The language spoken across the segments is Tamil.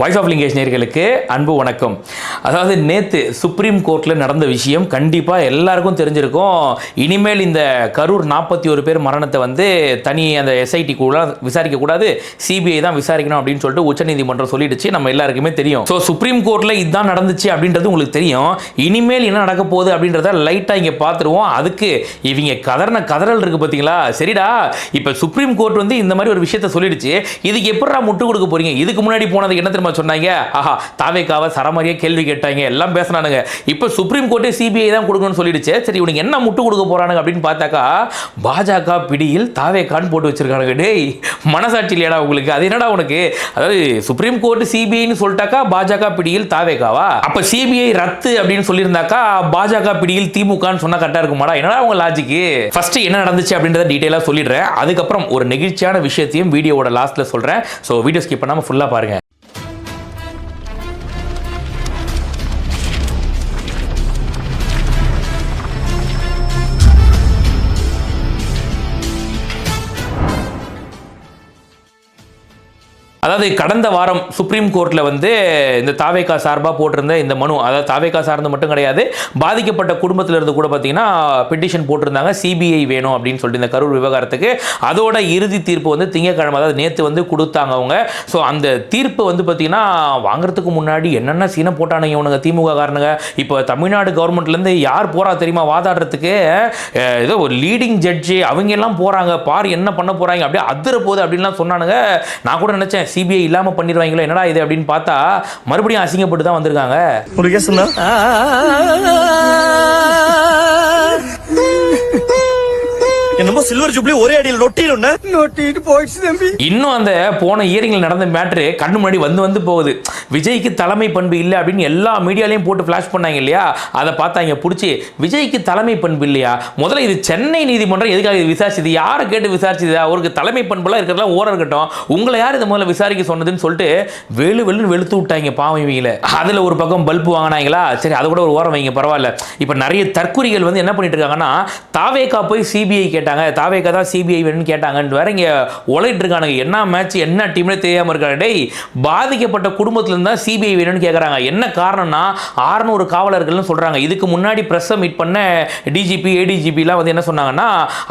வாய்ஸ் ஆஃப் லிங்கேஷ் நேர்களுக்கு அன்பு வணக்கம். அதாவது நேற்று சுப்ரீம் கோர்ட்டில் நடந்த விஷயம் கண்டிப்பாக எல்லாருக்கும் தெரிஞ்சிருக்கும். இனிமேல் இந்த கரூர் நாற்பத்தி ஒரு பேர் மரணத்தை வந்து தனி அந்த எஸ்ஐடி கூட விசாரிக்கக்கூடாது சிபிஐ தான் விசாரிக்கணும் அப்படின்னு சொல்லிட்டு உச்சநீதிமன்றம் சொல்லிடுச்சு. நம்ம எல்லாருக்குமே தெரியும். ஸோ சுப்ரீம் கோர்ட்டில் இதுதான் நடந்துச்சு அப்படின்றது உங்களுக்கு தெரியும். இனிமேல் என்ன நடக்க போகுது அப்படின்றத லைட்டாக இங்கே பார்த்துருவோம் அதுக்கு இவங்க கதறின கதறல் இருக்கு பார்த்தீங்களா சரிடா. இப்போ சுப்ரீம் கோர்ட் வந்து இந்த மாதிரி ஒரு விஷயத்த சொல்லிடுச்சு. இதுக்கு எப்படா முட்டு கொடுக்க போறீங்க? இதுக்கு முன்னாடி போனதுக்கு என்ன தெரியுமா சொன்னாங்க? ஆஹா தாவேக்காவை சரமாரியா கேள்வி கேட்டாங்க. எல்லாம் பேசினானுங்க. இப்போ சுப்ரீம் கோர்ட்டே சிபிஐ தான் கொடுக்கணும்னு சொல்லிடுச்சு. சரி இவனுக்கு என்ன முட்டு கொடுக்க போறானுங்க அப்படின்னு பார்த்தாக்கா பாஜக பிடியில் தாவேக்கான்னு போட்டு வச்சிருக்கானுங்க. டேய் மனசாட்சி இல்லையாடா உங்களுக்கு? அது என்னடா உனக்கு? அதாவது சுப்ரீம் கோர்ட் சிபிஐன்னு சொல்லிட்டாக்கா பாஜக பிடியில் தாவேக்காவா? அப்ப சிபிஐ ரத்து அப்படின்னு சொல்லியிருந்தாக்கா பாஜக பிடியில் திமுகன்னு சொன்னா கரெக்டா இருக்குமாடா? என்னடா உங்க லாஜிக்கு ஃபர்ஸ்ட் என்ன நடந்துச்சு அப்படின்றத டீட்டெயிலாக சொல்லிடுறேன். அதுக்கப்புறம் ஒரு நெகிழ்ச்சியான விஷயத்தையும் வீடியோவோட லாஸ்ட்ல சொல்றேன். ஸோ வீடியோ ஸ்கிப் பண்ணாமல் ஃபுல்லா பாருங்க. அதாவது கடந்த வாரம் சுப்ரீம் கோர்ட்டில் வந்து இந்த தாவேகா சார்பாக போட்டிருந்த இந்த மனு அதாவது தாவேகா சார்ந்து மட்டும் கிடையாது பாதிக்கப்பட்ட குடும்பத்தில் இருந்து கூட பார்த்தீங்கன்னா பெட்டிஷன் போட்டிருந்தாங்க சிபிஐ வேணும் அப்படின்னு சொல்லிட்டு இந்த கரூர் விவகாரத்துக்கு. அதோட இறுதி தீர்ப்பு வந்து திங்கக்கிழமை அதாவது நேற்று வந்து கொடுத்தாங்க அவங்க. ஸோ அந்த தீர்ப்பு வந்து பார்த்தீங்கன்னா வாங்குறதுக்கு முன்னாடி என்னென்ன சீனை போட்டானுங்க இவனுங்க திமுக காரணங்க இப்போ தமிழ்நாடு கவர்மெண்ட்லேருந்து யார் போகிறா தெரியுமா வாதாடுறதுக்கு? ஏதோ ஒரு லீடிங் ஜட்ஜி அவங்க எல்லாம் போகிறாங்க பார் என்ன பண்ண போகிறாங்க அப்படியே அதிர போகுது அப்படின்லாம் சொன்னானுங்க. நான் கூட நினச்சேன் சிபிஐ இல்லாம பண்ணிடுவாங்களோ என்னடா இது அப்படின்னு பார்த்தா மறுபடியும் அசிங்கப்பட்டு தான் வந்திருக்காங்க. ஒரு கேஸ் என்னமோ சில்வர் ஜூப்ளி ஒரே அடியில் நொட்டிடும் நொட்டிட்டு போயிடுச்சு தம்பி. இன்னும் அந்த போன இயரிங்கில் நடந்த மேட்ரு கண்ணு முன்னாடி வந்து வந்து போகுது. விஜய்க்கு தலைமை பண்பு இல்லை அப்படின்னு எல்லா மீடியாலையும் போட்டு ஃப்ளாஷ் பண்ணாங்க இல்லையா? அதை பார்த்தாங்க பிடிச்சி விஜய்க்கு தலைமை பண்பு இல்லையா? முதல்ல இது சென்னை நீதிமன்றம் எதுக்காக இது விசாரிச்சது? யாரை கேட்டு விசாரிச்சது? அவருக்கு தலைமை பண்புலாம் இருக்கிறதெல்லாம் ஓரம் இருக்கட்டும். உங்களை யார் இதை முதல்ல விசாரிக்க சொன்னதுன்னு சொல்லிட்டு வெளு வெளுன்னு வெளுத்து விட்டாங்க பாவம் இவங்கள. அதில் ஒரு பக்கம் பல்பு வாங்கினாங்களா? சரி அதை கூட ஒரு ஓரம் வைங்க பரவாயில்ல. இப்போ நிறைய தற்குறிகள் வந்து என்ன பண்ணிட்டு இருக்காங்கன்னா தாவேக்கா போய் சிபிஐ கேட்டாங்க தாவேக்கா தான் சிபிஐ வேணும்னு கேட்டாங்கன்னு வேற இங்கே உழைட்டு இருக்கானுங்க. என்ன மேட்ச் என்ன டீம்னே தெரியாமல் இருக்காங்க டேய் பாதிக்கப்பட்ட குடும்பத்துலேருந்து தான் சிபிஐ வேணும்னு கேட்குறாங்க என்ன காரணம்னா ஆறுநூறு காவலர்கள்னு சொல்கிறாங்க இதுக்கு முன்னாடி ப்ரெஸ்ஸை மீட் பண்ண டிஜிபி ஏடிஜிபிலாம் வந்து என்ன சொன்னாங்கன்னா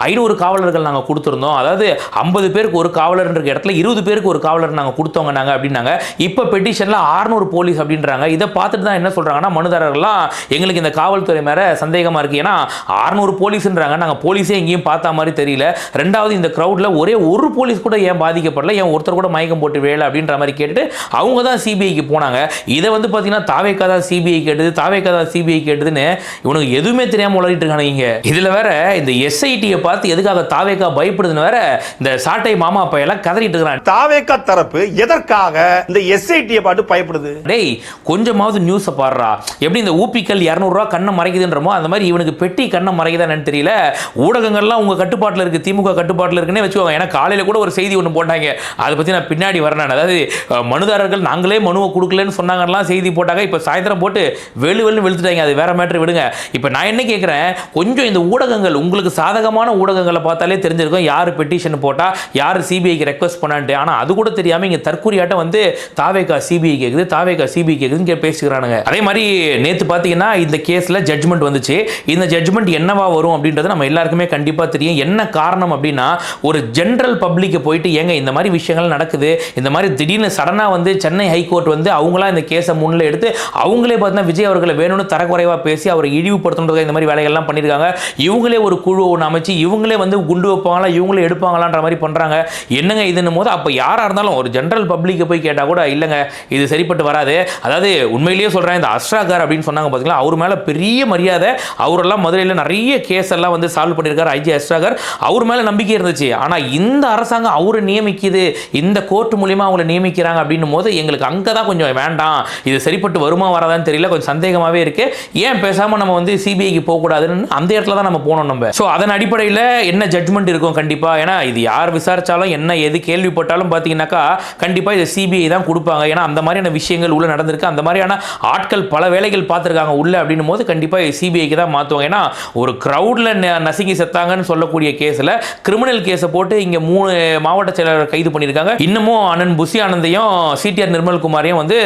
ஐநூறு காவலர்கள் நாங்கள் கொடுத்துருந்தோம். அதாவது ஐம்பது பேருக்கு ஒரு காவலர்ன்ற இடத்துல இருபது பேருக்கு ஒரு காவலர் நாங்கள் கொடுத்தோங்க நாங்கள் அப்படின்னாங்க. இப்போ பெட்டிஷனில் ஆறுநூறு போலீஸ் அப்படின்றாங்க. இதை பார்த்துட்டு தான் என்ன சொல்கிறாங்கன்னா மனுதாரர்கள்லாம் எங்களுக்கு இந்த காவல்துறை மேலே சந்தேகமாக இருக்குது ஏன்னா ஆறுநூறு போலீஸ்ன்றாங்க. நாங்கள் போலீஸே எங்கேயும் பார்த்து மாதிரி தெரியல. ரெண்டாவது இந்த க்ரௌடில் ஒரே ஒரு போலீஸ் கூட ஏன் பாதிக்கப்படல? ஏன் ஒருத்தர் கூட மயக்கம் போட்டு வேலை அப்படின்ற மாதிரி கேட்டுட்டு அவங்க தான் சிபிஐக்கு போனாங்க. இதை வந்து பார்த்தீங்கன்னா தாவேக்கா தான் சிபிஐ கேட்டது தாவேக்கா தான் சிபிஐ கேட்டதுன்னு இவனுக்கு எதுவுமே தெரியாமல் உளறிட்டு இருக்கானுங்க இதில் வேற இந்த எஸ்ஐடியை பார்த்து எதுக்காக தாவேக்கா பயப்படுதுன்னு வேற இந்த சாட்டை மாமா அப்பா எல்லாம் கதறிட்டு இருக்கிறான். தாவேக்கா தரப்பு எதற்காக இந்த எஸ்ஐடியை பாட்டு பயப்படுது? டேய் கொஞ்சமாவது நியூஸை பாடுறா எப்படி இந்த ஊப்பிக்கல் இரநூறுவா கண்ணை மறைக்குதுன்றமோ அந்த மாதிரி இவனுக்கு பெட்டி கண்ணை மறைக்குதான்னு தெரியல. ஊடகங்கள்லாம் உங்கள் கட்டுப்பாட்டில் இருக்குது திமுக கட்டுப்பாட்டில் இருக்குன்னே வச்சுக்கோங்க. ஏன்னா காலையில் கூட ஒரு செய்தி ஒன்று போட்டாங்க. அதை பற்றி நான் பின்னாடி வரேன் அதாவது மனுதாரர்கள் நாங்களே மனுவை கொடுக்கலன்னு சொன்னாங்கலாம் செய்தி போட்டாங்க. இப்போ சாயந்தரம் போட்டு வெளு வெளுன்னு வெளுத்துட்டாங்க. அது வேறு மேட்ரு விடுங்க. இப்போ நான் என்ன கேட்குறேன் கொஞ்சம் இந்த ஊடகங்கள் உங்களுக்கு சாதகமான ஊடகங்களை பார்த்தாலே தெரிஞ்சிருக்கும். யார் பெட்டிஷன் போட்டால் யார் சிபிஐக்கு ரெக்வஸ்ட் பண்ணான்ட்டு. ஆனால் அது கூட தெரியாமல் இங்கே தற்கொலையாட்டம் வந்து தாவேக்கா சிபிஐ கேட்குது தாவேக்கா சிபிஐ கேட்குதுன்னு கே- பேசிக்கிறானுங்க. அதே மாதிரி நேற்று பார்த்தீங்கன்னா இந்த கேஸில் ஜட்ஜ்மெண்ட் வந்துச்சு. இந்த ஜட்ஜ்மெண்ட் என்னவா வரும் அப்படின்றது நம்ம எல்லாருக்குமே கண்டிப்பாக தெரியும். என்ன காரணம் அப்படின்னா ஒரு ஜென்ரல் பப்ளிக்கு போயிட்டு ஏங்க இந்த மாதிரி விஷயங்கள் நடக்குது. இந்த மாதிரி திடீர்னு சடனாக வந்து சென்னை ஹைகோர்ட் வந்து அவங்களா இந்த கேஸை முன்னில் எடுத்து அவங்களே பார்த்தீங்கன்னா விஜய் அவர்களை வேணும்னு தரக்குறைவாக பேசி அவரை இழிவுபடுத்தணுன்றதுக்காக இந்த மாதிரி வேலைகள்லாம் பண்ணியிருக்காங்க. இவங்களே ஒரு குழு ஒன்று அமைச்சு இவங்களே வந்து குண்டு வைப்பாங்களா இவங்களே எடுப்பாங்களான்ற மாதிரி பண்ணுறாங்க என்னங்க இதுன்னும் போது அப்போ யாராக இருந்தாலும் ஒரு ஜென்ரல் பப்ளிக்கை போய் கேட்டால் கூட இல்லைங்க இது சரிப்பட்டு வராது. அதாவது உண்மையிலேயே சொல்கிறேன் இந்த அஸ்ராகார் அப்படின்னு சொன்னாங்க பார்த்தீங்களா அவர் மேலே பெரிய மரியாதை அவரெல்லாம் மதுரையில் நிறைய கேஸ் எல்லாம் வந்து சால்வ் பண்ணியிருக்காரு ஐஜி அஸ்ராகர் அவர் மேலே நம்பிக்கை இருந்துச்சு. ஆனால் இந்த அரசாங்கம் அவரை நியமிக்குது. இந்த கோர்ட் மூலியமா அவங்களை நியமிக்கிறாங்க அப்படின்னும் போது எங்களுக்கு அங்கே தான் கொஞ்சம் வேண்டாம். இது சரிப்பட்டு வருமா வராதான்னு தெரியல. கொஞ்சம் சந்தேகமாகவே இருக்கு. ஏன் பேசாமல் நம்ம வந்து சிபிஐக்கு போகக்கூடாதுன்னு அந்த இடத்துல தான் நம்ம போனோம் நம்ம. ஸோ அதன் அடிப்படையில் என்ன ஜட்மெண்ட் இருக்கும் கண்டிப்பாக ஏன்னா இது யார் விசாரித்தாலும் என்ன எது கேள்விப்பட்டாலும் பார்த்தீங்கன்னாக்கா கண்டிப்பாக இது சிபிஐ தான் கொடுப்பாங்க. ஏன்னா அந்த மாதிரியான விஷயங்கள் உள்ள நடந்திருக்கு. அந்த மாதிரியான ஆட்கள் பல வேலைகள் பார்த்துருக்காங்க உள்ள அப்படின்னும் போது கண்டிப்பாக சிபிஐக்கு தான் மாற்றுவாங்க ஏன்னா ஒரு க்ரௌடில் நசுங்கி செத்தாங்கன்னு சொல்ல சொல்லக்கூடிய கேஸில் கிரிமினல் கேஸை போட்டு இங்கே மூணு மாவட்ட செயலாளர் கைது பண்ணியிருக்காங்க. இன்னமும் அண்ணன் புசி ஆனந்தையும் சிடிஆர் நிர்மல்குமாரையும் வந்து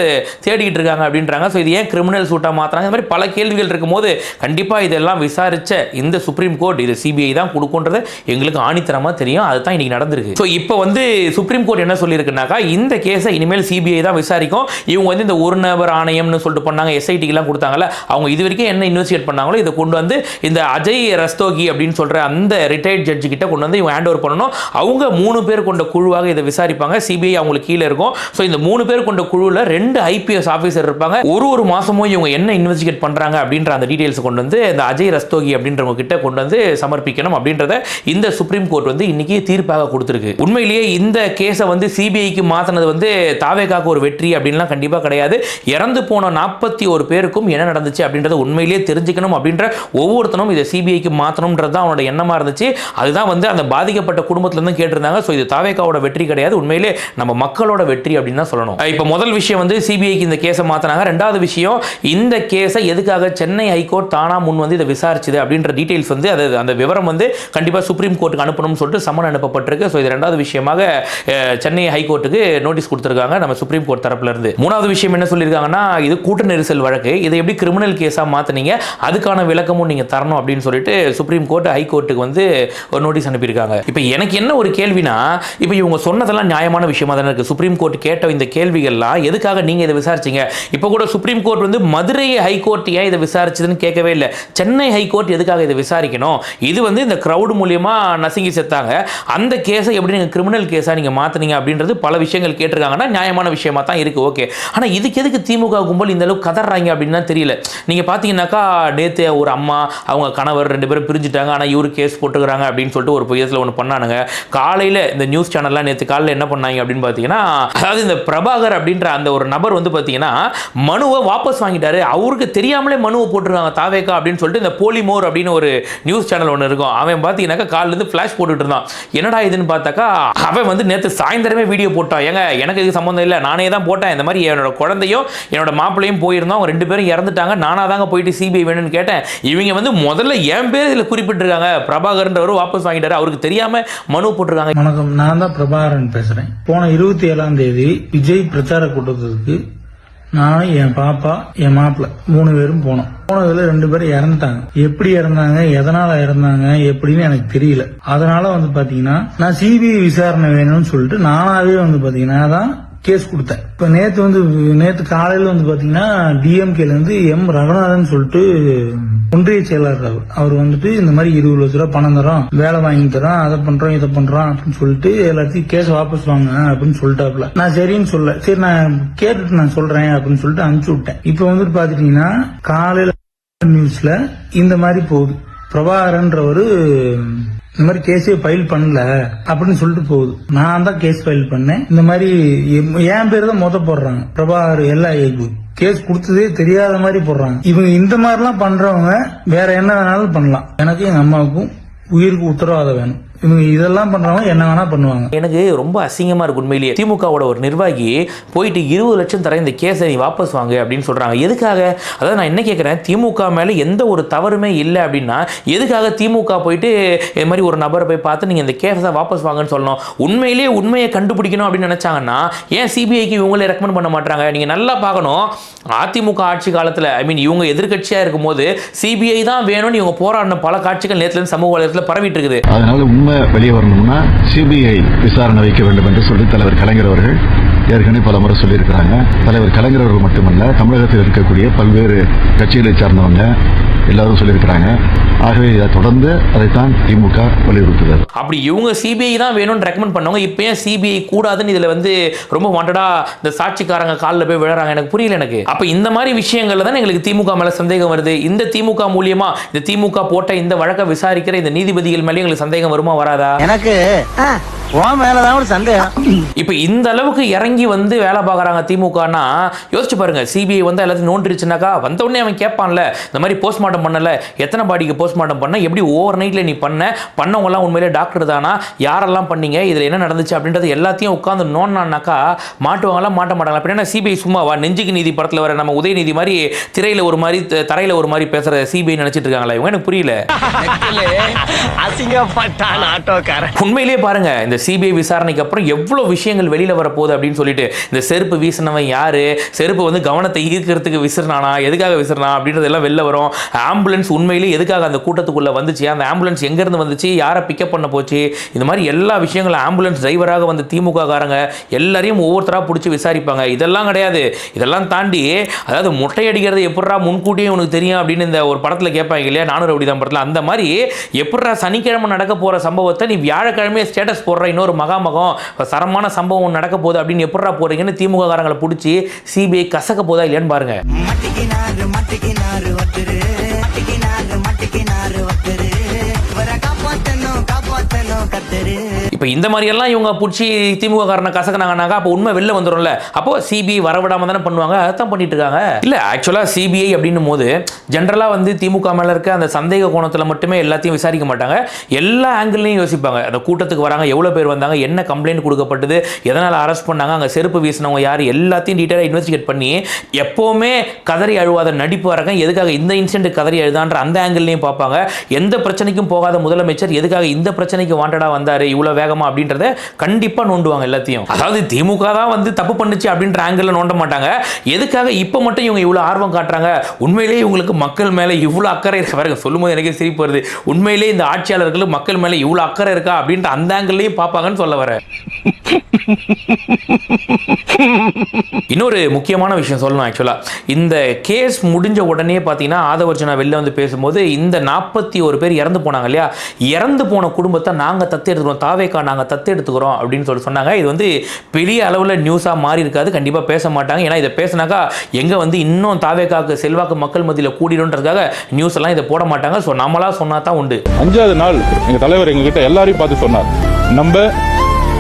தேடிக்கிட்டு இருக்காங்க அப்படின்றாங்க. ஸோ இது ஏன் கிரிமினல் சூட்டாக மாற்றுறாங்க இந்த மாதிரி பல கேள்விகள் இருக்கும்போது கண்டிப்பாக இதெல்லாம் விசாரிச்ச இந்த சுப்ரீம் கோர்ட் இது சிபிஐ தான் கொடுக்குன்றது எங்களுக்கு ஆணித்தரமாக தெரியும். அதுதான் இன்னைக்கு நடந்திருக்கு. ஸோ இப்போ வந்து சுப்ரீம் கோர்ட் என்ன சொல்லியிருக்குனாக்கா இந்த கேஸை இனிமேல் சிபிஐ தான் விசாரிக்கும். இவங்க வந்து இந்த ஒரு நபர் ஆணையம்னு சொல்லிட்டு பண்ணாங்க. எஸ்ஐடிக்கெலாம் கொடுத்தாங்கல்ல அவங்க இது வரைக்கும் என்ன இன்வெஸ்டிகேட் பண்ணாங்களோ இதை கொண்டு வந்து இந்த அஜய் ரஸ்தோகி அப்படின்னு சொல்கிற அந்த ரிட்டையர்ட் ஜட்ஜு கிட்ட கொண்டு வந்து இவங்க ஹேண்ட் ஓவர் பண்ணணும். அவங்க மூணு பேர் கொண்ட குழுவாக இதை விசாரிப்பாங்க. சிபிஐ அவங்களுக்கு கீழே இருக்கும். ஸோ இந்த மூணு பேர் கொண்ட குழுவில் ரெண்டு ஐபிஎஸ் ஆஃபீஸர் இருப்பாங்க. ஒரு ஒரு மாதமும் இவங்க என்ன இன்வெஸ்டிகேட் பண்ணுறாங்க அப்படின்ற அந்த டீட்டெயில்ஸ் கொண்டு வந்து இந்த அஜய் ரஸ்தோகி அப்படின்றவங்க கிட்ட கொண்டு வந்து சமர்ப்பிக்கணும் அப்படின்றத இந்த சுப்ரீம் கோர்ட் வந்து இன்னைக்கு தீர்ப்பாக கொடுத்துருக்கு. உண்மையிலேயே இந்த கேஸை வந்து சிபிஐக்கு மாத்தினது வந்து தாவேக்காக்கு ஒரு வெற்றி அப்படின்லாம் கண்டிப்பாக கிடையாது. இறந்து போன நாற்பத்தி ஒரு பேருக்கும் என்ன நடந்துச்சு அப்படின்றத உண்மையிலேயே தெரிஞ்சுக்கணும் அப்படின்ற ஒவ்வொருத்தனும் இதை சிபிஐக்கு மாற்றணுன்றது தான் அவனோட எண்ணமாக இருந்துச்சு. அதுதான் வந்து அந்த பாதிக்கப்பட்ட குடும்பத்துலேருந்து கேட்டிருந்தாங்க. ஸோ இது தாவேக்காவோட வெற்றி கிடையாது. உண்மையிலே நம்ம மக்களோட வெற்றி அப்படின்னு தான் சொல்லணும். இப்போ முதல் விஷயம் வந்து சிபிஐக்கு இந்த கேஸை மாற்றினாங்க ரெண்டாவது விஷயம் இந்த கேஸை எதுக்காக சென்னை ஹைகோர்ட் தானா முன் வந்து இதை விசாரிச்சுது அப்படின்ற டீட்டெயில்ஸ் வந்து அது அந்த விவரம் வந்து கண்டிப்பாக சுப்ரீம் கோர்ட்டுக்கு அனுப்பணும்னு சொல்லிட்டு சம்மன் அனுப்பப்பட்டிருக்கு. ஸோ இது ரெண்டாவது விஷயமாக சென்னை ஹைகோர்ட்டுக்கு நோட்டீஸ் கொடுத்துருக்காங்க நம்ம சுப்ரீம் கோர்ட் தரப்புல இருந்து மூணாவது விஷயம் என்ன சொல்லியிருக்காங்கன்னா இது கூட்ட நெரிசல் வழக்கு. இதை எப்படி கிரிமினல் கேஸாக மாற்றினீங்க அதுக்கான விளக்கமும் நீங்கள் தரணும் அப்படின்னு சொல்லிட்டு சுப்ரீம் கோர்ட் ஹைகோர்ட்டுக்கு வந்து ஒரு நோட்டீஸ் அனுப்பியிருக்காங்க. இப்போ எனக்கு என்ன ஒரு கேள்வினா இப்போ இவங்க சொன்னதெல்லாம் நியாயமான விஷயமா தானே இருக்குது சுப்ரீம் கோர்ட் கேட்ட இந்த கேள்விகள்லாம் எதுக்காக நீங்கள் இதை விசாரிச்சீங்க? இப்போ கூட சுப்ரீம் கோர்ட் வந்து மதுரை ஹைகோர்ட் ஏன் இதை விசாரிச்சதுன்னு கேட்கவே இல்லை. சென்னை ஹைகோர்ட் எதுக்காக இதை விசாரிக்கணும்? இது வந்து இந்த க்ரௌடு மூலியமாக நசுங்கி செத்தாங்க. அந்த கேஸை எப்படி நீங்கள் கிரிமினல் கேஸாக நீங்கள் மாற்றினீங்க அப்படின்றது பல விஷயங்கள் கேட்டிருக்காங்கன்னா நியாயமான விஷயமா தான் இருக்குது ஓகே ஆனால் இதுக்கு எதுக்கு திமுக கும்பல் இந்த அளவுக்கு கதறாங்க அப்படின்னு தெரியல. நீங்கள் பார்த்தீங்கன்னாக்கா நேற்று ஒரு அம்மா அவங்க கணவர் ரெண்டு பேரும் பிரிஞ்சுட்டாங்க. ஆனால் இவரு கேஸ் போட்டுக்கிறாங்க அப்படின்னு சொல்லிட்டு ஒரு புயத்தில் ஒன்று பண்ணானுங்க. காலையில் இந்த நியூஸ் சேனல்லாம் நேற்று காலையில் என்ன பண்ணாங்க அப்படின்னு பார்த்தீங்கன்னா அதாவது இந்த பிரபாகர் அப்படின்ற அந்த ஒரு நபர் வந்து பார்த்தீங்கன்னா மனுவை வாபஸ் வாங்கிட்டாரு. அவருக்கு தெரியாமலே மனுவை போட்டிருக்காங்க தாவேக்கா அப்படின்னு சொல்லிட்டு இந்த போலிமோர் அப்படின்னு ஒரு நியூஸ் சேனல் ஒன்று இருக்கும். அவன் பார்த்தீங்கன்னாக்கா காலிலேருந்து ஃப்ளாஷ் போட்டுட்டு இருந்தான். என்னடா இதுன்னு பார்த்தாக்கா அவன் வந்து நேற்று சாயந்தரமே வீடியோ போட்டான். ஏங்க எனக்கு இது சம்மந்தம் இல்லை. நானே தான் போட்டேன். இந்த மாதிரி என்னோட குழந்தையும் என்னோட மாப்பிள்ளையும் போயிருந்தோம். அவங்க ரெண்டு பேரும் இறந்துட்டாங்க. நானாக தாங்க போயிட்டு சிபிஐ வேணும்னு கேட்டேன். இவங்க வந்து முதல்ல என் பேர் இதில் குறிப்பிட்டிருக்காங்க. பிரபாகர்ன்றவர் வாபஸ் வாங்கிட்டாரு. அவருக்கு தெரியாம மனு போட்டிருக்காங்க. வணக்கம் நான் தான் பிரபாகரன் பேசுறேன். போன இருபத்தி ஏழாம் தேதி விஜய் பிரச்சார கூட்டத்துக்கு நானும் என் பாப்பா என் மாப்பிள்ள மூணு பேரும் போனோம். போனதுல ரெண்டு பேரும் இறந்துட்டாங்க. எப்படி இறந்தாங்க எதனால இறந்தாங்க எப்படின்னு எனக்கு தெரியல. அதனால வந்து பாத்தீங்கன்னா நான் சிபிஐ விசாரணை வேணும்னு சொல்லிட்டு நானாவே வந்து பாத்தீங்கன்னா தான் கேஸ் கொடுத்தேன். இப்ப நேத்து வந்து நேத்து காலையில வந்து பாத்தீங்கன்னா டிஎம்கேல இருந்து எம் ரகுநாதன் சொல்லிட்டு ஒன்றிய செயலாளர் அவர் அவர் வந்துட்டு இந்த மாதிரி இருபது லட்ச ரூபா பணம் தரோம் வேலை வாங்கி தரோம் அதை பண்றோம் இதை பண்றோம் அப்படின்னு சொல்லிட்டு எல்லாத்தையும் கேஸ் வாபஸ் வாங்க அப்படின்னு சொல்லிட்டாப்ல நான் சரின்னு சொல்ல சரி நான் கேட்டுட்டு நான் சொல்றேன் அப்படின்னு சொல்லிட்டு அனுப்பிச்சு விட்டேன். இப்ப வந்துட்டு பாத்துட்டீங்கன்னா காலையில நியூஸ்ல இந்த மாதிரி போகுது. பிரபாகரன்றவரு இந்த மாதிரி கேஸே ஃபைல் பண்ணல அப்படின்னு சொல்லிட்டு போகுது. நான் தான் கேஸ் ஃபைல் பண்ணேன். இந்த மாதிரி என் பேர் தான் மொத போடுறாங்க. பிரபாகர் எல்லாம் கேஸ் கொடுத்ததே தெரியாத மாதிரி போடுறாங்க. இவங்க இந்த மாதிரிலாம் பண்றவங்க வேற என்ன வேணாலும் பண்ணலாம். எனக்கு எங்க அம்மாவுக்கும் உயிருக்கு உத்தரவாதம் வேணும். இவங்க இதெல்லாம் பண்றவங்க என்ன வேணா பண்ணுவாங்க. எனக்கு ரொம்ப அசிங்கமா இருக்கு உண்மையிலேயே. திமுகவோட ஒரு நிர்வாகி போயிட்டு இருபது லட்சம் தர இந்த கேஸை நீ வாபஸ் வாங்கு அப்படின்னு சொல்றாங்க. எதுக்காக? அதாவது நான் என்ன கேட்குறேன் திமுக மேல எந்த ஒரு தவறுமே இல்லை அப்படின்னா எதுக்காக திமுக போயிட்டு இது மாதிரி ஒரு நபரை போய் பார்த்து நீங்க இந்த கேஸை வாபஸ் வாங்கன்னு சொல்லணும்? உண்மையிலேயே உண்மையை கண்டுபிடிக்கணும் அப்படின்னு நினைச்சாங்கன்னா ஏன் சிபிஐக்கு இவங்களே ரெக்கமெண்ட் பண்ண மாட்டாங்க நீங்க நல்லா பார்க்கணும். அதிமுக ஆட்சி காலத்துல ஐ மீன் இவங்க எதிர்க்கட்சியா இருக்கும்போது சிபிஐ தான் வேணும்னு இவங்க போராடின பல காட்சிகள் நேத்துல இருந்து சமூக வலைதளத்தில் பரவிட்டு இருக்குது. அதனால வெளியே வரணும்னா சிபிஐ விசாரணை வைக்க வேண்டும் என்று சொல்லி தலைவர் கலைஞர் அவர்கள் ஏற்கனவே பல முறை சொல்லியிருக்கிறாங்க. தலைவர் கலைஞர் அவர்கள் மட்டுமல்ல தமிழகத்தில் இருக்கக்கூடிய பல்வேறு கட்சிகளை சார்ந்தவங்க எல்லாரும் சொல்லியிருக்கிறாங்க. ஆகவே இதை தொடர்ந்து அதைத்தான் திமுக வலியுறுத்துகிறது. அப்படி இவங்க சிபிஐ தான் வேணும்னு ரெக்கமெண்ட் பண்ணவங்க இப்போ ஏன் சிபிஐ கூடாதுன்னு இதில் வந்து ரொம்ப வாண்டடா இந்த சாட்சிக்காரங்க காலில் போய் விழுறாங்க? எனக்கு புரியல எனக்கு. அப்போ இந்த மாதிரி விஷயங்கள்ல தான் எங்களுக்கு திமுக மேலே சந்தேகம் வருது. இந்த திமுக மூலியமா இந்த திமுக போட்ட இந்த வழக்கை விசாரிக்கிற இந்த நீதிபதிகள் மேலே எங்களுக்கு சந்தேகம் வருமா வராதா? எனக்கு இப்போ இந்த அளவுக்கு இறங்கி வந்து வேலை பார்க்குறாங்க திமுகனா யோசிச்சு பாருங்க சிபிஐ வந்து எல்லாத்தையும் நோண்டிருச்சுனாக்கா வந்த உடனே அவன் கேட்பான்ல இந்த மாதிரி போஸ்ட்மார்ட்டம் பண்ணல எத்தனை பாடிக்கு போஸ்ட்மார்ட்டம் பண்ண எப்படி ஓவர் நைட்டில் நீ பண்ண பண்ணவங்கலாம் உண்மையிலே டாக்டர் தானா யாரெல்லாம் பண்ணீங்க இதில் என்ன நடந்துச்சு அப்படின்றது எல்லாத்தையும் உட்காந்து நோண்டானாக்கா மாட்டுவாங்களாம் மாட்ட மாட்டாங்களா? அப்படின்னா சிபிஐ சும்மாவா? நெஞ்சுக்கு நீதி படத்தில் வர நம்ம உதயநிதி மாதிரி திரையில் ஒரு மாதிரி த- தரையில ஒரு மாதிரி பேசுகிற சிபிஐ நினச்சிட்டு இருக்காங்களா இவங்க? எனக்கு புரியல. அசிங்கப்பட்டான் ஆட்டோக்காரன். உண்மையிலேயே பாருங்க இந்த சிபிஐ விசாரணைக்கு அப்புறம் எவ்வளோ விஷயங்கள் வெளியில் வரப்போகுது அப்படின்னு சொல்லிட்டு இந்த செருப்பு வீசினவன் யார்? செருப்பு வந்து கவனத்தை ஈர்க்கிறதுக்கு விசிறினானா? எதுக்காக விசிறினா? அப்படின்றதெல்லாம் வெளில வரும். ஆம்புலன்ஸ் உண்மையிலேயே எதுக்காக அந்த கூட்டத்துக்குள்ளே வந்துச்சு? அந்த ஆம்புலன்ஸ் எங்கேருந்து வந்துச்சு? யாரை பிக்கப் பண்ண போச்சு? இந்த மாதிரி எல்லா விஷயங்களும் ஆம்புலன்ஸ் டிரைவராக வந்து திமுக காரங்க எல்லாரையும் ஒவ்வொருத்தராக பிடிச்சி விசாரிப்பாங்க. இதெல்லாம் கிடையாது. இதெல்லாம் தாண்டி அதாவது முட்டை அடிக்கிறது எப்படா முன்கூட்டியே உனக்கு தெரியும் அப்படின்னு இந்த ஒரு படத்தில் கேட்பாங்க இல்லையா? நானூறு அப்படி தான் படத்தில். அந்த மாதிரி எப்படா சனிக்கிழமை நடக்க போகிற சம்பவத்தை நீ வியாழக்கிழமையே ஸ்டேட்டஸ் போடுற இன்னொரு மகாமகம். சரமான சம்பவம் நடக்க போகுது அப்படின்னு எப்படா போறீங்கன்னு திமுக காரங்களை பிடிச்சி சிபிஐ கசக்க போதா இல்லையான்னு பாருங்க. இப்போ இந்த மாதிரியெல்லாம் இவங்க பிடிச்சி திமுக காரணம் கசக்கினாங்கனாக்கா அப்போ உண்மை வெளில வந்துடும்ல அப்போ சிபிஐ வரவிடாம தானே பண்ணுவாங்க. அதான் பண்ணிட்டு இருக்காங்க. இல்லை ஆக்சுவலாக சிபிஐ அப்படின்னும் போது ஜென்ரலாக வந்து திமுக மேலே இருக்க அந்த சந்தேக கோணத்தில் மட்டுமே எல்லாத்தையும் விசாரிக்க மாட்டாங்க. எல்லா ஆங்கிள்லையும் யோசிப்பாங்க. அந்த கூட்டத்துக்கு வராங்க எவ்வளோ பேர் வந்தாங்க என்ன கம்ப்ளைண்ட் கொடுக்கப்பட்டது எதனால் அரெஸ்ட் பண்ணாங்க அங்கே செருப்பு வீசினவங்க யார் எல்லாத்தையும் டீட்டெயிலாக இன்வெஸ்டிகேட் பண்ணி எப்போவுமே கதறி அழுவாத நடிப்பு வரங்க எதுக்காக இந்த இன்சிடென்ட் கதறி அழுதான்ற அந்த ஆங்கிள்லையும் பார்ப்பாங்க. எந்த பிரச்சனைக்கும் போகாத முதலமைச்சர் எதுக்காக இந்த பிரச்சனை பிரச்சனைக்கு வாண்டடா வந்தாரு இவ்வளோ வேகமா அப்படின்றத கண்டிப்பா நோண்டுவாங்க எல்லாத்தையும். அதாவது திமுக தான் வந்து தப்பு பண்ணுச்சு அப்படின்ற ஆங்கிள் நோண்ட மாட்டாங்க. எதுக்காக இப்போ மட்டும் இவங்க இவ்வளோ ஆர்வம் காட்டுறாங்க? உண்மையிலேயே இவங்களுக்கு மக்கள் மேலே இவ்வளோ அக்கறை இருக்க? பாருங்க சொல்லும்போது எனக்கே சிரிப்பு வருது. உண்மையிலேயே இந்த ஆட்சியாளர்களுக்கு மக்கள் மேலே இவ்வளோ அக்கறை இருக்கா அப்படின்ற அந்த ஆங்கிள்லையும் பார்ப்பாங்கன்னு சொல்ல வர இன்னொரு முக்கியமான விஷயம் சொல்லணும் ஆக்சுவலாக இந்த கேஸ் முடிஞ்ச உடனே பார்த்தீங்கன்னா ஆதவர்ஜனா வெளில வந்து பேசும்போது இந்த நாற்பத்தி ஒரு பேர் இறந்து போனாங்க இல்லையா? இறந்து போன குடும்பத்தை நாங்கள் தத்து எடுத்துக்கிறோம் தாவேக்கா நாங்கள் தத்து எடுத்துக்கிறோம் அப்படின்னு சொல்லி சொன்னாங்க. இது வந்து பெரிய அளவில் நியூஸாக மாறி இருக்காது. கண்டிப்பாக பேச மாட்டாங்க. ஏன்னா இதை பேசினாக்கா எங்கே வந்து இன்னும் தாவேக்காக்கு செல்வாக்கு மக்கள் மத்தியில் கூடிடும்ன்றதுக்காக நியூஸ் எல்லாம் இதை போட மாட்டாங்க. ஸோ நம்மளா சொன்னா தான் உண்டு. அஞ்சாவது நாள் எங்கள் தலைவர் எங்ககிட்ட எல்லாரையும் பார்த்து சொன்னார். நம்ம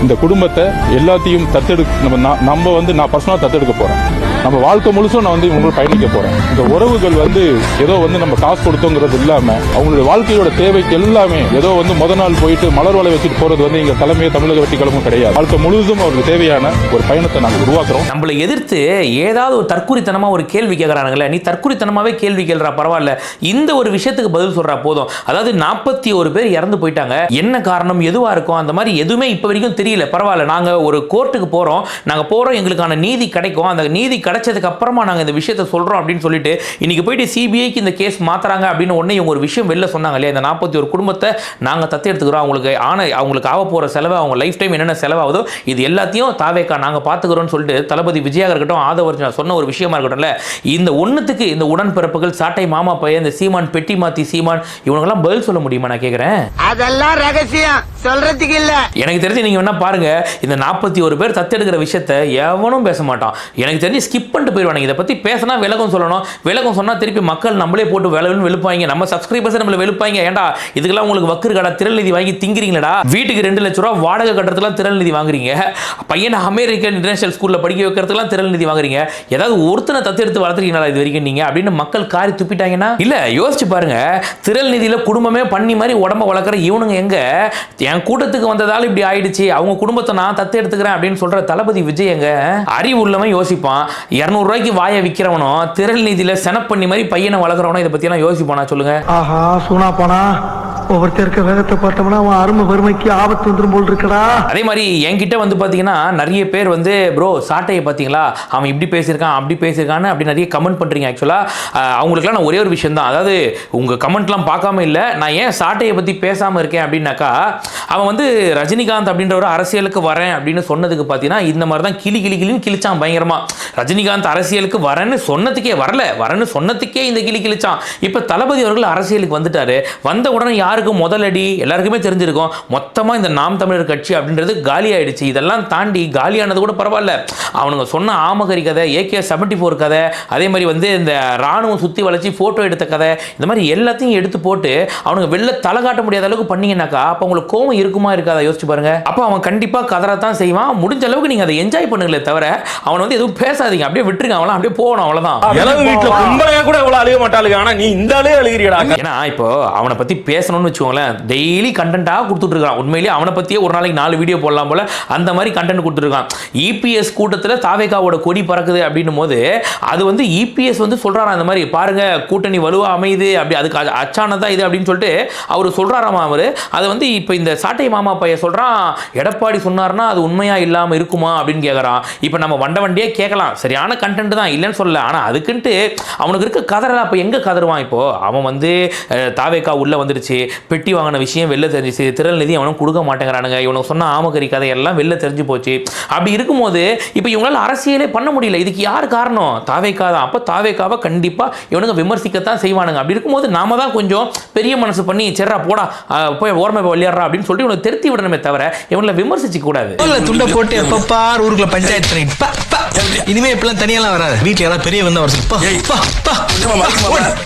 இந்த குடும்பத்தை எல்லாத்தையும் தத்தெடு நம்ம நான் நம்ம வந்து நான் பர்சனலாக தத்தெடுக்க போகிறேன் நம்ம வாழ்க்கை முழுசும் நான் வந்து இவங்களோட பயணிக்க போறேன். இந்த உறவுகள் வந்து ஏதோ வந்து நம்ம காசு கொடுத்தோங்கிறது இல்லாம அவங்களுடைய வாழ்க்கையோட தேவைக்கு எல்லாமே ஏதோ வந்து முத நாள் போயிட்டு மலர் வலை வச்சுட்டு போறது வந்து எங்க தலைமையை தமிழக வெட்டி கிடையாது. வாழ்க்கை முழுவதும் அவருக்கு தேவையான ஒரு பயணத்தை நாங்கள் உருவாக்குறோம். நம்மளை எதிர்த்து ஏதாவது ஒரு தற்குறித்தனமாக ஒரு கேள்வி கேட்குறானுங்களே நீ தற்குறித்தனமாகவே கேள்வி கேள்றா பரவாயில்ல. இந்த ஒரு விஷயத்துக்கு பதில் சொல்றா போதும். அதாவது நாற்பத்தி ஒரு பேர் இறந்து போயிட்டாங்க. என்ன காரணம் எதுவா இருக்கும் அந்த மாதிரி எதுவுமே இப்போ வரைக்கும் தெரியல. பரவாயில்ல நாங்க ஒரு கோர்ட்டுக்கு போறோம். நாங்க போறோம் எங்களுக்கான நீதி கிடைக்கும். அந்த நீதி கிடச்சதுக்கு அப்புறமா நாங்க இந்த விஷயத்தை சொல்றோம் அப்படின்னு சொல்லிட்டு இன்னைக்கு போயிட்டு சிபிஐக்கு இந்த கேஸ் மாத்துறாங்க அப்படின்னு உடனே இவங்க ஒரு விஷயம் வெளில சொன்னாங்க இல்லையா? இந்த நாற்பத்தி ஒரு குடும்பத்தை நாங்க தத்து எடுத்துக்கிறோம். அவங்களுக்கு ஆன அவங்களுக்கு ஆக போகிற செலவு அவங்க லைஃப் டைம் என்னென்ன செலவாகுதோ இது எல்லாத்தையும் தாவேக்கா நாங்க பாத்துக்கிறோம்னு சொல்லிட்டு தளபதி விஜயாக இருக்கட்டும் ஆதவர்ஜனா சொன்ன ஒரு விஷயமா இருக்கட்டும்ல இந்த ஒண்ணுத்துக்கு இந்த உடன்பிறப்புகள் சாட்டை மாமா பையன் இந்த சீமான் பெட்டி மாத்தி சீமான் இவனுங்கெல்லாம் பதில் சொல்ல முடியுமா நான் கேட்குறேன் அதெல்லாம் ரகசியம். சொல்றதுக்கு இல்ல எனக்கு தெரிஞ்சு நீங்க வேணா பாருங்க இந்த நாற்பத்தி ஒரு பேர் தத்தெடுக்கிற விஷயத்த எவனும் பேச மாட்டான். எனக்கு தெரிஞ்சு ஸ்கிப் பண்ணிட்டு போயிடுவாங்க இதை பத்தி பேசினா விலகம் சொல்லணும். விலகம் சொன்னா திருப்பி மக்கள் நம்மளே போட்டு விளவுன்னு வெளுப்பாங்க. நம்ம சப்ஸ்கிரைபர்ஸ் நம்மள வெளுப்பாங்க. ஏண்டா இதுக்கெல்லாம் உங்களுக்கு வக்கு கடை திரள் நிதி வாங்கி திங்கிறீங்களடா? வீட்டுக்கு ரெண்டு லட்ச ரூபா வாடகை கட்டுறதுலாம் திரள் நிதி வாங்குறீங்க. பையனை அமெரிக்கன் இன்டர்நேஷனல் ஸ்கூல்ல படிக்க வைக்கிறதுலாம் திரள் நிதி வாங்குறீங்க. ஏதாவது ஒருத்தனை தத்தெடுத்து வளர்த்துறீங்களா இது வரைக்கும் நீங்க? அப்படின்னு மக்கள் காரி துப்பிட்டாங்கன்னா? இல்ல யோசிச்சு பாருங்க. திரள் நிதியில குடும்பமே பண்ணி மாதிரி உடம்ப வளர்க்குற இவனுங்க எங்க? என் கூட்டத்துக்கு வந்ததால இப்படி ஆயிடுச்சு. அவங்க குடும்பத்தை நான் தத்து எடுத்துக்கிறேன் அப்படின்னு சொல்ற தளபதி விஜயங்க அறிவு உள்ளவன் யோசிப்பான். இருநூறு ரூபாய்க்கு வாயை விற்கிறவனும் திரள் நிதியில செனப் பண்ணி மாதிரி பையனை வளர்க்குறவனும் இதை பத்தி எல்லாம் யோசிப்பானா சொல்லுங்க. ஆஹா சூனா போனா? ஒவ்வொருத்தருக்கு இருக்க வேகத்தை பார்த்தோம்னா அவன் அருமை பெருமைக்கு ஆபத்து வந்துரும் போல் இருக்கடா. அதே மாதிரி என்கிட்ட வந்து பார்த்தீங்கன்னா நிறைய பேர் வந்து ப்ரோ சாட்டையை பார்த்தீங்களா? அவன் இப்படி பேசியிருக்கான் அப்படி பேசியிருக்கான்னு அப்படி நிறைய கமெண்ட் பண்ணுறீங்க ஆக்சுவலாக அவங்களுக்குலாம் நான் ஒரே ஒரு விஷயம் தான் அதாவது உங்கள் கமெண்ட்லாம் பார்க்காம இல்லை. நான் ஏன் சாட்டையை பற்றி பேசாமல் இருக்கேன் அப்படின்னாக்கா அவன் வந்து ரஜினிகாந்த் அப்படின்ற ஒரு அரசியலுக்கு வரேன் அப்படின்னு சொன்னதுக்கு பார்த்தீங்கன்னா இந்த மாதிரி தான் கிளி கிளி கிளின்னு கிழிச்சான் பயங்கரமாக ரஜினிகாந்த் அரசியலுக்கு வரேன்னு சொன்னதுக்கே வரல. வரேன்னு சொன்னதுக்கே இந்த கிளி கிழிச்சான். இப்போ தளபதி அவர்கள் அரசியலுக்கு வந்துட்டார். வந்த உடனே யார் யாருக்கு முதலடி எல்லாருக்குமே தெரிஞ்சிருக்கும். மொத்தமாக இந்த நாம் தமிழர் கட்சி அப்படின்றது காலி ஆயிடுச்சு. இதெல்லாம் தாண்டி காலியானது கூட பரவாயில்ல. அவனுங்க சொன்ன ஆமகரி கதை ஏகே செவன்ட்டி ஃபோர் கதை அதே மாதிரி வந்து இந்த ராணுவம் சுற்றி வளைச்சி ஃபோட்டோ எடுத்த கதை இந்த மாதிரி எல்லாத்தையும் எடுத்து போட்டு அவனுங்க வெளில தலை காட்ட முடியாத அளவுக்கு பண்ணீங்கன்னாக்கா அப்போ உங்களுக்கு கோவம் இருக்குமா இருக்காதா? யோசிச்சு பாருங்க. அப்போ அவன் கண்டிப்பாக கதறத்தான் செய்வான். முடிஞ்ச அளவுக்கு நீங்கள் அதை என்ஜாய் பண்ணுங்களே தவிர அவனை வந்து எதுவும் பேசாதீங்க. அப்படியே விட்டுருங்க அவன் அப்படியே போகணும் அவ்வளோதான் வீட்டுல கூட இவ்வளவு அழுக மாட்டாளுங்க. ஆனா நீ இந்த ஆளே அழுகிறீடா. ஏன்னா இப்போ அவனை பத்தி பேசணும்னு வச்சுக்கோங்களேன் டெய்லி கண்டென்ட்டாக கொடுத்துட்ருக்கான். உண்மையிலேயே அவனை பற்றியே ஒரு நாளைக்கு நாலு வீடியோ போடலாம் போல அந்த மாதிரி கண்டென்ட் கொடுத்துருக்கான் இபிஎஸ் கூட்டத்தில் தாவேகாவோட கொடி பறக்குது அப்படின்னும் போது அது வந்து இபிஎஸ் வந்து சொல்கிறாராம் அந்த மாதிரி பாருங்க கூட்டணி வலுவாக அமையுது. அப்படி அதுக்கு அ- அச்சானதா இது அப்படின்னு சொல்லிட்டு அவர் சொல்கிறாராமா அவர். அதை வந்து இப்போ இந்த சாட்டை மாமா பையன் சொல்கிறான் எடப்பாடி சொன்னார்னா அது உண்மையாக இல்லாமல் இருக்குமா? அப்படின்னு கேட்குறான் இப்போ நம்ம வண்ட வண்டியே கேட்கலாம் சரியான கண்டென்ட் தான் இல்லைன்னு சொல்லல. ஆனால் அதுக்குன்ட்டு அவனுக்கு இருக்க கதறலாம் அப்போ எங்கே கதறுவான் இப்போது அவன் வந்து தாவேக்கா உள்ளே வந்துருச்சு. பெட்டி வாங்கின விஷயம் வெளில தெரிஞ்சிச்சு திரள் நிதி அவனும் கொடுக்க மாட்டேங்கிறானுங்க. இவனுக்கு சொன்ன ஆமகரி கதையெல்லாம் வெளில தெரிஞ்சு போச்சு. அப்படி இருக்கும்போது இப்போ இவங்களால அரசியலே பண்ண முடியல. இதுக்கு யார் காரணம்? தாவேக்கா தான். அப்போ தாவேக்காவை கண்டிப்பாக இவனுங்க விமர்சிக்கத்தான் செய்வானுங்க. அப்படி இருக்கும்போது நாம தான் கொஞ்சம் பெரிய மனசு பண்ணி சரிடா போடா போய் ஓரமை விளையாடுறா அப்படின்னு சொல்லிட்டு இவனை திருத்தி விடணுமே தவிர இவங்களை விமர்சிக்க கூடாது. துண்டை போட்டு எப்பப்பார் ஊருக்குள்ள பஞ்சாயத்து இனிமே இப்பெல்லாம் தனியெல்லாம் வராது. வீட்டுல யாராவது பெரிய வந்தா வர.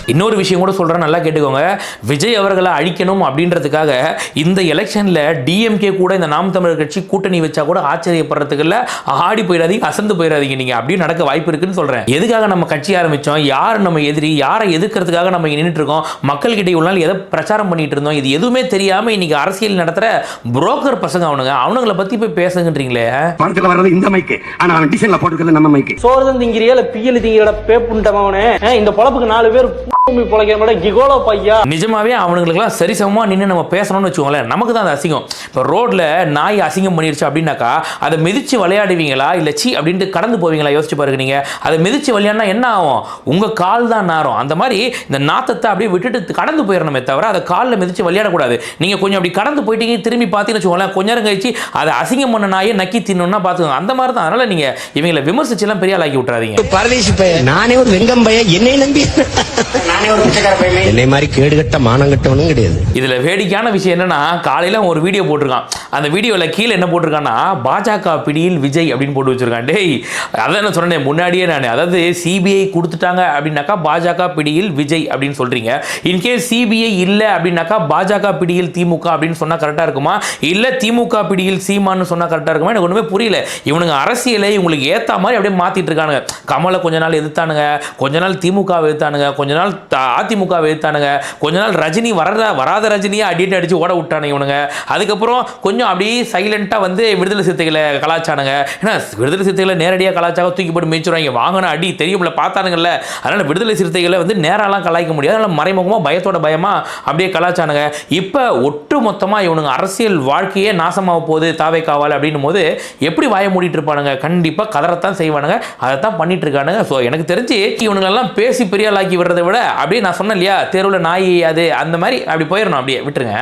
இன்னொரு விஷயம் கூட சொல்றேன் நல்லா கேட்டுக்கோங்க. விஜய் அவர்களை அழிக்கணும் அப்படின்றதுக்காக இந்த எலெக்ஷன்ல டிஎம்கே கூட இந்த நாம் தமிழர் கட்சி கூட்டணி வச்சா கூட ஆச்சரியப்படுறதுக்கு இல்ல ஆடி போயிடாதீங்க அசந்து போயிடாதீங்க நீங்க. அப்படியும் நடக்க வாய்ப்பு இருக்குன்னு சொல்றேன். எதுக்காக நம்ம கட்சி ஆரம்பிச்சோம்? யார் நம்ம எதிரி? யாரை எதிர்க்கிறதுக்காக நம்ம இங்க நின்னுட்டு இருக்கோம்? மக்கள்கிட்ட இவ்வளவு நாள் எதை பிரச்சாரம் பண்ணிட்டு இருந்தோம்? இது எதுவுமே தெரியாம இன்னைக்கு அரசியல் நடத்துற புரோக்கர் பசங்க அவனுங்க. அவனுங்களை பத்தி போய் பேசுங்கன்றீங்களே. வர்றது இந்த மைக்கு. ஆனா அவன் டிசைன்ல போட்டுக்கிறது நம்ம மைக்கு. சோறு திங்கிறியா இல்ல பியல் திங்கிறட பேப்புண்டவனே இந்த பொழப்புக்கு நாலு பேர் பூமி பொழைக்கிற மாதிரி கிகோலோ பையா? நிஜமாவே அவனுங்களுக்குலாம் சரிசமமாக நின்று நம்ம பேசணும்னு வச்சுக்கோங்களேன். நமக்கு தான் அது அசிங்கம். இப்போ ரோட்ல நாய் அசிங்கம் பண்ணிருச்சு அப்படின்னாக்கா அதை மிதிச்சு விளையாடுவீங்களா? இல்லை சி அப்படின்ட்டு கடந்து போவீங்களா? யோசிச்சு பாருங்க நீங்க. அதை மிதிச்சு விளையாடினா என்ன ஆகும்? உங்க கால் தான் நாரும். அந்த மாதிரி இந்த நாத்தத்தை அப்படியே விட்டுட்டு கடந்து போயிடணுமே தவிர அதை காலில் மிதிச்சு விளையாடக்கூடாது. நீங்க கொஞ்சம் அப்படி கடந்து போயிட்டீங்க திரும்பி பார்த்தீங்கன்னு வச்சுக்கோங்களேன் கொஞ்ச நேரம் கழிச்சு அதை அசிங்கம் பண்ண நாயை நக்கி தின்னணும்னா பார்த்துக்கோங்க. அந்த மாதிரி தான். அதனால நீங்க இவங்களை விமர்சிச்செல்லாம் பெரிய ஆளாக்கி விட்டுறாதீங்க. பரதேசி பையன். நானே ஒரு வெங்கம் பையன் என்னை நம்பி. நானே ஒரு பிச்சைக்கார பையன் என்னை மாதிரி கேடுகட்ட மானங்கட்டவனும் கிடையாது. இதுல வேடிக்கையான விஷயம் என்னன்னா காலையில ஒரு வீடியோ போட்டிருக்கான். அந்த வீடியோல கீழே என்ன போட்டிருக்கான்னா பாஜக பிடியில் விஜய் அப்படின்னு போட்டு வச்சிருக்கான். டேய் அதான் என்ன சொன்னேன் முன்னாடியே நான். அதாவது சிபிஐ கொடுத்துட்டாங்க அப்படின்னாக்கா பாஜக பிடியில் விஜய் அப்படின்னு சொல்றீங்க. இன்கேஸ் சிபிஐ இல்லை அப்படின்னாக்கா பாஜக பிடியில் திமுக அப்படின்னு சொன்னா கரெக்டா இருக்குமா? இல்ல திமுக பிடியில் சீமான்னு சொன்னா கரெக்டா இருக்குமா? எனக்கு ஒண்ணுமே புரியல. இவனுங்க அரசியலை இவங்களுக்கு ஏத்த மாதிரி அப்படியே மாத்திட்டு இருக்கானுங்க. கமலை கொஞ்ச நாள் எதிர்த்தானுங்க. கொஞ்ச நாள் திமுக எதிர்த்தானுங்க. கொஞ்ச நாள் அதிமுக வைத்தானுங்க கொஞ்ச நாள் ரஜினி வர வராத ரஜினியை அடிட்டு அடித்து ஓட விட்டானுங்க இவனுங்க. அதுக்கப்புறம் கொஞ்சம் அப்படியே சைலண்ட்டாக வந்து விடுதலை சிறுத்தைகளை கலாச்சானுங்க. ஏன்னா விடுதலை சித்தைகளை நேரடியாக கலாச்சாரம் தூக்கி போட்டு மேய்ச்சிடுவாங்க வாங்கின அடி தெரியும்ல பார்த்தானுங்கல்ல. அதனால் விடுதலை சிறுத்தைகளை வந்து நேரெல்லாம் கலாய்க்க முடியாது. அதனால் மறைமுகமாக பயத்தோட பயமாக அப்படியே கலாச்சானுங்க. இப்போ ஒட்டு மொத்தமாக இவனுங்க அரசியல் வாழ்க்கையே நாசமாக போகுது தாவே காவால் அப்படின்னும் போது எப்படி வாய மூடிட்டு இருப்பானுங்க? கண்டிப்பாக கதறத்தான் செய்வானுங்க. அதை தான் பண்ணிட்டு இருக்கானுங்க. ஸோ எனக்கு தெரிஞ்சு இவனுங்களெல்லாம் பேசி பெரிய ஆளாக்கி விடுறதை விட அப்படியே நான் சொன்னேன் இல்லையா தெருவில் நாய் அது அந்த மாதிரி அப்படி போயிடணும் அப்படியே விட்டுருங்க.